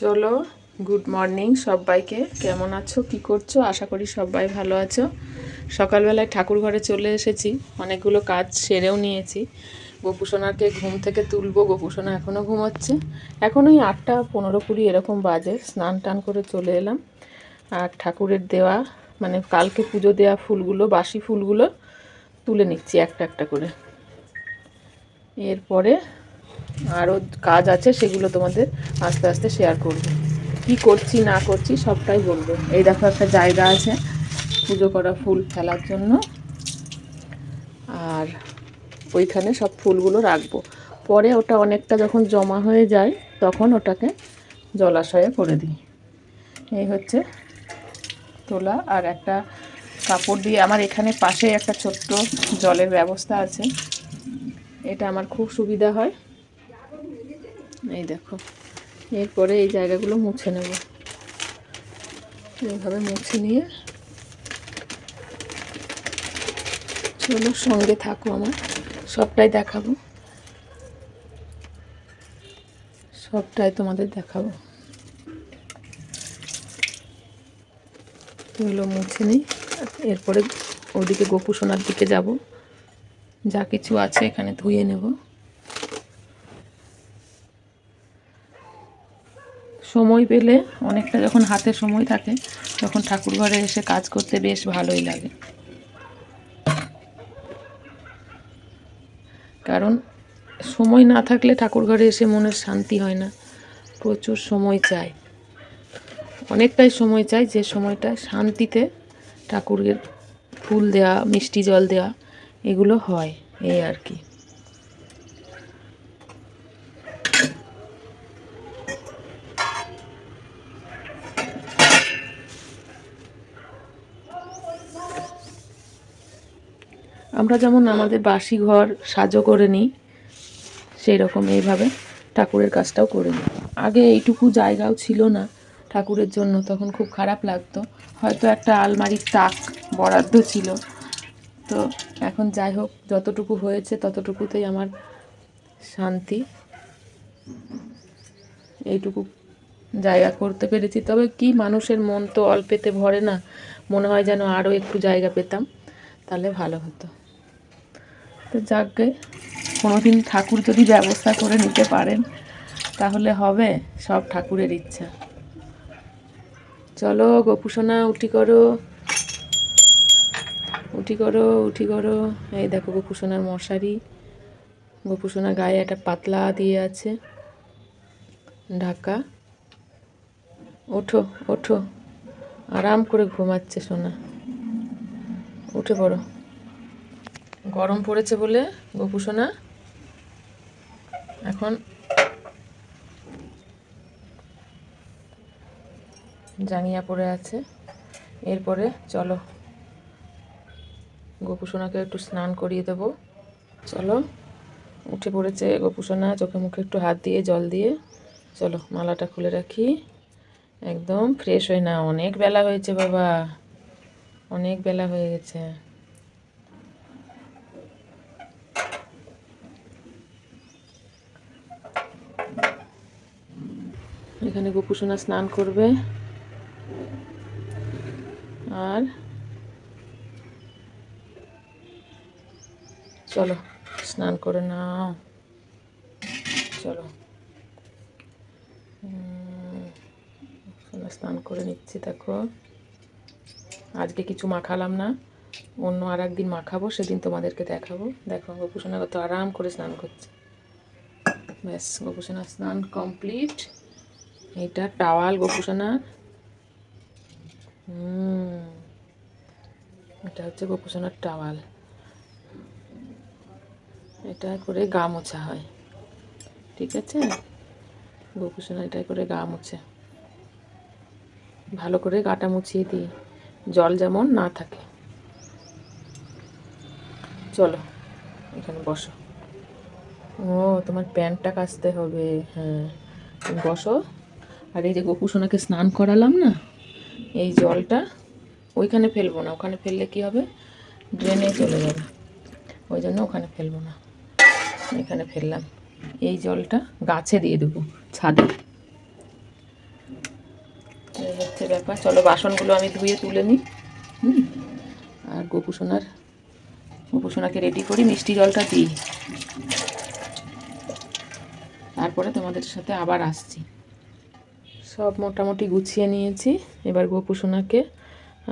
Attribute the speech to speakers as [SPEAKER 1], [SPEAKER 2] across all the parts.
[SPEAKER 1] চলো good morning সবাইকে। কেমন আছো? কি করছ? আশা করি সবাই ভালো আছো। সকালবেলায় ঠাকুর ঘরে চলে এসেছি। অনেকগুলো কাজ সেরেও নিয়েছি। গোপুসোনাকে ঘুম থেকে তুলবো, গোপুসোনা এখনও ঘুমাচ্ছে। এখন ওই আটটা পনেরো কুড়ি এরকম বাজে। স্নান টান করে চলে এলাম। আর ঠাকুরের দেওয়া মানে কালকে পুজো দেওয়া ফুলগুলো, বাসি ফুলগুলো তুলে নিচ্ছি একটা একটা করে। এরপরে আরও কাজ আছে, সেগুলো তোমাদের আস্তে আস্তে শেয়ার করব। কি করছি, না করছি, সবটাই বলব। এই দেখো একটা জায়গা আছে, পুজো করা ফুল ফেলার জন্য। আর ওইখানে সব ফুলগুলো রাখব। পরে ওটা অনেকটা যখন জমা হয়ে যায়, তখন ওটাকে জলাশয়ে করে দিই। এই হচ্ছে তোলা আর একটা কাপড় দিয়ে, আমার এখানে পাশে একটা ছোট্ট জলের ব্যবস্থা আছে। এটা আমার খুব সুবিধা হয়। এই দেখো। এরপরে এই জায়গাগুলো মুছে নেব। এইভাবে মুছে নিয়ে চলো সঙ্গে থাকো আমার। সবটাই দেখাবো। সবটাই তোমাদের দেখাবো। এগুলো মুছে নিই। এরপরে ওদিকে গোপুসোনার দিকে যাব। যা কিছু আছে এখানে ধুয়ে নেব। সময় পেলে অনেকটা যখন হাতে সময় থাকে, তখন ঠাকুর ঘরে এসে কাজ করতে বেশ ভালোই লাগে। কারণ সময় না থাকলে ঠাকুর ঘরে এসে মনের শান্তি হয় না। প্রচুর সময় চাই অনেকটাই সময় চাই যে সময়টা শান্তিতে ঠাকুরের ফুল দেওয়া মিষ্টি জল দেওয়া এগুলো হয়, এই আর কি। আমরা যেমন আমাদের বাসি ঘর সাজো করে নিই সেই রকম এইভাবে ঠাকুরের কাজটাও করে নিই। আগে এইটুকু জায়গাও ছিল না ঠাকুরের জন্য, তখন খুব খারাপ লাগতো। হয়তো একটা আলমারির তাক বরাদ্দ ছিল। তো এখন যাই হোক, যতটুকু হয়েছে ততটুকুতেই আমার শান্তি। এইটুকু জায়গা করতে পেরেছি। তবে কি মানুষের মন তো অল্পেতে ভরে না, মনে হয় যেন আরও একটু জায়গা পেতাম, তাহলে ভালো হতো। তো যাকগে, কোনোদিন ঠাকুর যদি ব্যবস্থা করে নিতে পারেন, তাহলে হবে, সব ঠাকুরের ইচ্ছা। চলো গোপুসোনা, উঠি করো। উঠি করো উঠি করো। এই দেখো গোপুসোনার মশারি। গোপুসোনা গায়ে একটা পাতলা দিয়ে আছে। ঢাকা। ওঠো ওঠো। আরাম করে ঘুমাচ্ছে সোনা। উঠে পড়ো। গরম পড়েছে বলে গোপুসোনা। এখন জাঙ্গিয়া পড়ে আছে। এরপরে চলো গোপুসোনাকে একটু স্নান করিয়ে দেবো। চলো, উঠে পড়েছে গোপুসোনা, চোখে মুখে একটু হাত দিয়ে, জল দিয়ে। চলো, মালাটা খুলে রাখি। একদম ফ্রেশ হয়ে না, অনেক বেলা হয়েছে বাবা। অনেক বেলা হয়ে গেছে। এখানে গোপুসোনা স্নান করবে। আর চলো, স্নান করে নাও। চলো। স্নান করে নিচ্ছি, দেখো। আজকে কিছু মাখালাম না। অন্য আর একদিন মাখাবো, সেদিন তোমাদেরকে দেখাবো। দেখো, গোপুসোনা কত আরাম করে স্নান করছে। ব্যাস, গোপুসোনা স্নান কমপ্লিট। এইটা টাওয়াল গোপুসোনার হুম, এটা হচ্ছে গোপুসোনার টাওয়াল। এটা করে গা মোছা হয়, ঠিক আছে? গোপুসোনা এটা করে গা মোছে। ভালো করে গাটা মুছিয়ে দিই, জল যেমন না থাকে। চলো, এখানে বসো। ও, তোমার প্যান্টটা কাচতে হবে হ্যাঁ। বসো। আর এই যে গোপুসোনাকে স্নান করালাম না, এই জলটা ওইখানে ফেলব না, ওখানে ফেললে কি হবে? ড্রেনে চলে যাবে। ওই জন্য ওখানে ফেলব না। এখানে ফেললাম। এই জলটা গাছে দিয়ে দেবো, ছাদে। হচ্ছে ব্যাপার। চলো বাসনগুলো আমি ধুয়ে তুলে নিই। হুম। আর গোপুসোনার গোপুসোনাকে রেডি করি, মিষ্টি জলটা দিই। তারপরে তোমাদের সাথে আবার আসছি। সব মোটামুটি গুছিয়ে নিয়েছি। এবার গোপুসোনাকে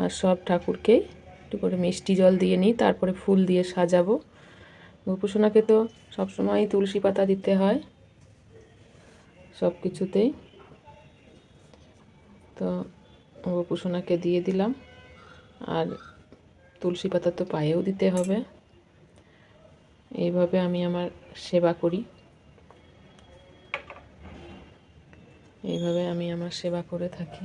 [SPEAKER 1] আর সব ঠাকুরকেই একটু করে মিষ্টি জল দিয়ে নিই, তারপরে ফুল দিয়ে সাজাবো। গোপুসোনাকে তো সবসময় তুলসী পাতা দিতে হয় সব কিছুতেই। তো গোপুসোনাকে দিয়ে দিলাম। আর তুলসী পাতা তো পায়েও দিতে হবে। এইভাবে আমি আমার সেবা করি। এইভাবে আমি আমার সেবা করে থাকি।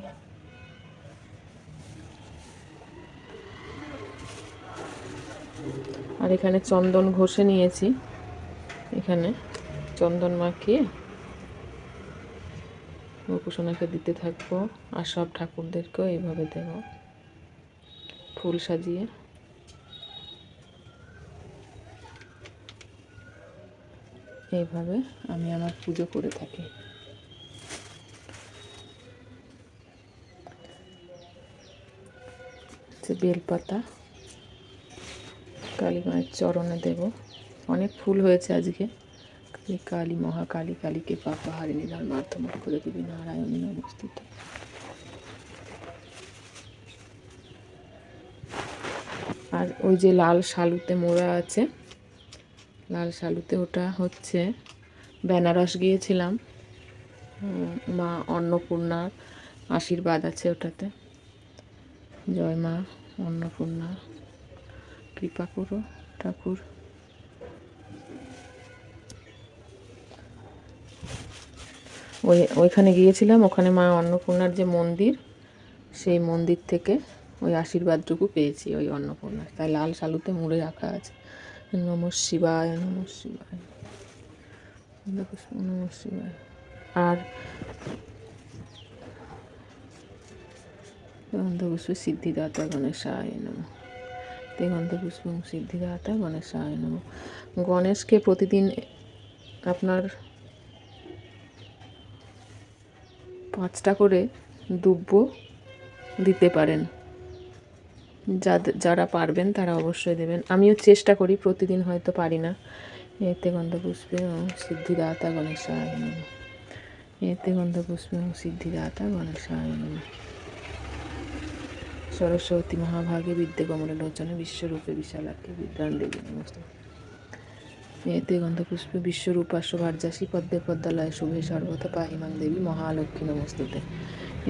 [SPEAKER 1] আর এখানে চন্দন ঘষে নিয়েছি। এখানে চন্দন মাখিয়ে গোপুসোনাকে দিতে থাকব আর সব ঠাকুরদেরকেও এইভাবে দেব। ফুল সাজিয়ে। এইভাবে আমি আমার পুজো করে থাকি। বেলপাতা। কালী মায়ের চরণে দেব। অনেক ফুল হয়েছে আজকে। কালী কালী মহাকালী কালীকে পাপা হারিণী ধর মাধ্যম করে দিবি নারায়ণী নমস্তুত আর ওই যে লাল শালুতে মোড়া আছে, লাল শালুতে ওটা হচ্ছে বেনারস গিয়েছিলাম। মা অন্নপূর্ণার আশীর্বাদ আছে ওটাতে। জয় মা, অন্নপূর্ণা, কৃপা করো ঠাকুর। ওই, ওইখানে গিয়েছিলাম, ওখানে মা অন্নপূর্ণার যে মন্দির, সেই মন্দির থেকে ওই আশীর্বাদটুকু পেয়েছি, ওই অন্নপূর্ণার। তাই লাল শালুতে মুড়ে রাখা আছে। নম শিবায় নম শিবায়। নম শিবায়। আর সিদ্ধিদাতা গণেশায় নম তে গন্ধপুষ্প সিদ্ধিদাতা গণেশায় নম গণেশকে প্রতিদিন আপনার পাঁচটা করে দুব্য দিতে পারেন যাদের যারা পারবেন তারা অবশ্যই দেবেন আমিও চেষ্টা করি প্রতিদিন হয়তো পারি না এতে গন্ধপুষ্পে সিদ্ধিদাতা গণেশায় নম এতে গন্ধপুষ্পে সিদ্ধিদাতা গণেশায় নম সরস্বতী মহাভাগে বিদ্যে কমলে লোচনে বিশ্বরূপে বিশালাকে বিদ্যান দেবী নমস্তে। এতে গন্ধপুষ্পে বিশ্বরূপাস্য ভার্যাসী পদ্মে পদ্মালয় শুভে সর্বত পাহিমাং দেবী মহালক্ষ্মী নমস্তুতে।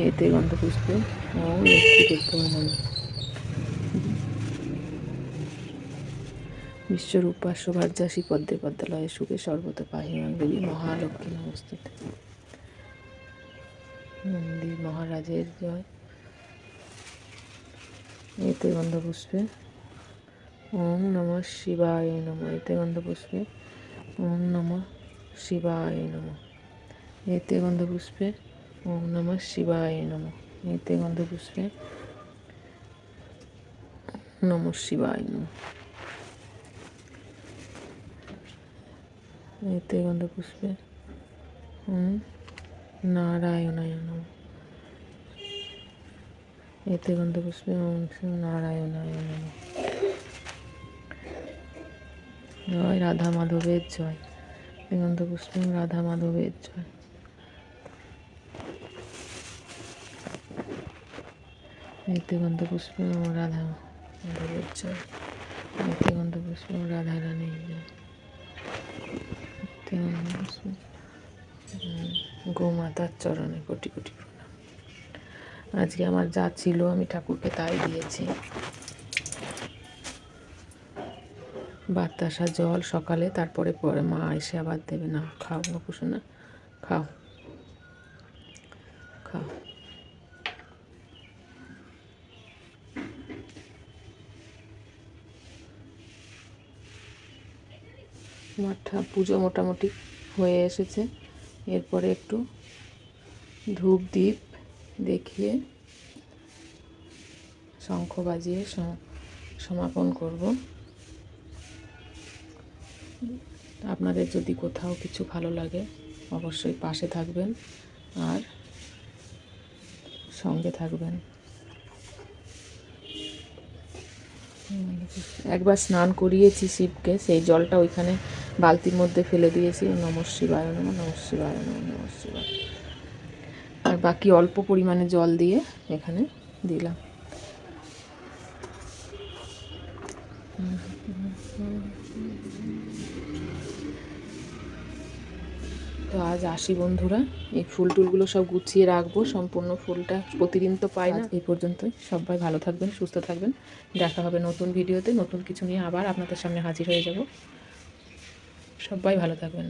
[SPEAKER 1] এতে গন্ধপুষ্পে ও লক্ষ্মী বিশ্বরূপাস্য ভার্যাসী পদ্মে পদ্মালয়ে শুভে সর্বত পাহিমাং দেবী মহালক্ষ্মী নমস্তুতে। মন্দির মহারাজের জয়। এতে গন্ধপুষ্পে ওম নম শিবায় নম, এতে গন্ধপুষ্পে ওম নম শিবায় নম, এতে গন্ধপুষ্পে ওম নম শিবায় নম, এতে গন্ধপুষ্পে নম শিবায় নম, এতে গন্ধপুষ্পে ওম নারায়ণায় নম। এতে গন্ধপুষ্পে নারায়ণায় নম জয় রাধা মাধবের জয়। দিগন্ত পুষ্পে রাধা মাধবের জয়। এতে পুষ্পে রাধা মাধবের জয়। এতে পুষ্পে রাধা রানীর জয়। এতে পুষ্পে গোমাতার চরণে কোটি কোটি আজকে আমার যা ছিল আমি ঠাকুরকে তাই দিয়েছি। বাতাসা, জল, সকালে, তারপরে পরে মা এসে আবার দেবে। না, খাও গোপুসো না, খাও খাও। আমার ঠা- পুজো মোটামুটি হয়ে এসেছে। এরপরে একটু ধূপ দ্বীপ দেখিয়ে শঙ্খ বাজিয়ে সম- সমাপন করব। আপনাদের যদি কোথাও কিছু ভালো লাগে, অবশ্যই পাশে থাকবেন আর সঙ্গে থাকবেন। একবার স্নান করিয়েছি শিবকে, সেই জলটা ওইখানে বালতির মধ্যে ফেলে দিয়েছি। নম শিবায় নম নম শিবায় নম নম শিবায়। আর বাকি অল্প পরিমাণে জল দিয়ে এখানে দিলাম। তো আজ আসি বন্ধুরা, এই ফুল টুলগুলো সব গুছিয়ে রাখব, সম্পূর্ণ ফুলটা প্রতিদিন তো পাই না। এই পর্যন্তই, সবাই ভালো থাকবেন, সুস্থ থাকবেন। দেখা হবে নতুন ভিডিওতে, নতুন কিছু নিয়ে আবার আপনাদের সামনে হাজির হয়ে যাব। সবাই ভালো থাকবেন।